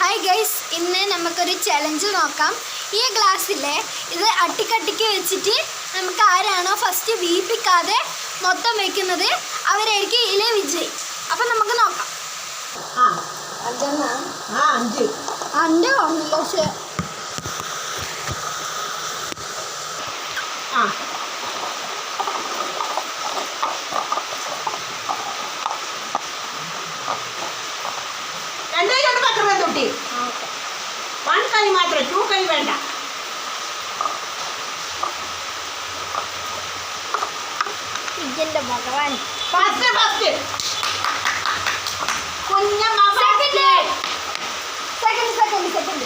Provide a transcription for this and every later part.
Hi guys ഇന്ന് നമുക്കൊരു challenge നോക്കാം. ഈ ഗ്ലാസ്സിലെ ഇത് അട്ടിക്കട്ടിക്ക് വെച്ചിട്ട് നമുക്ക് ആരാണോ ഫസ്റ്റ് വീപ്പിക്കാതെ മൊത്തം വെക്കുന്നത് അവരായിരിക്കും ഇതിലെ വിജയ്. അപ്പം നമുക്ക് നോക്കാം. അഞ്ചോ. രണ്ട് പത്ത് രൂപ തൊട്ടി വൺ കൈ മാത്രം ടു കൈ വേണ്ട ഇതിൻ്റെ ഭഗവാൻ ഫസ്റ്റ് ഫസ്റ്റ് കുഞ്ഞമ്മ സെക്കൻഡ് സെക്കൻഡ് സെക്കൻഡ് സെക്കൻഡ്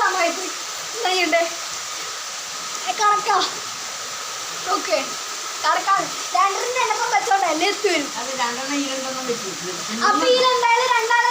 സമയത്ത് ഇങ്ങനെയുണ്ട് കറക്കാ ഓക്കെ. കറക്കാണ് രണ്ടെണ്ണം എണ്ണപ്പം വെച്ചോണ്ടല്ലേ എത്തുവരും അപ്പൊ ഈ രണ്ടാൾ രണ്ടാളെ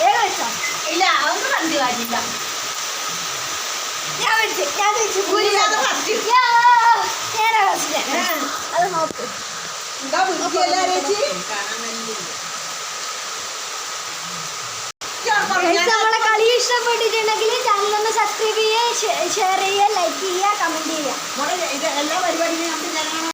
വേഗം വെച്ചോ ഇല്ല അതൊന്നും കണ്ടു കാര്യമില്ല. ഞാൻ വെച്ച് ഞാൻ വെച്ച് ഭൂരിഭാഗം first. ഞാൻ ഫസ്റ്റ് അത് നോക്ക്. എന്താ ബുദ്ധിയല്ല ചേച്ചി സബ്സ്ക്രൈബ് ചെയ്യുക ഷെയർ ചെയ്യുക ലൈക്ക് ചെയ്യുക കമന്റ് ചെയ്യുക എല്ലാ പരിപാടിയും നമുക്ക്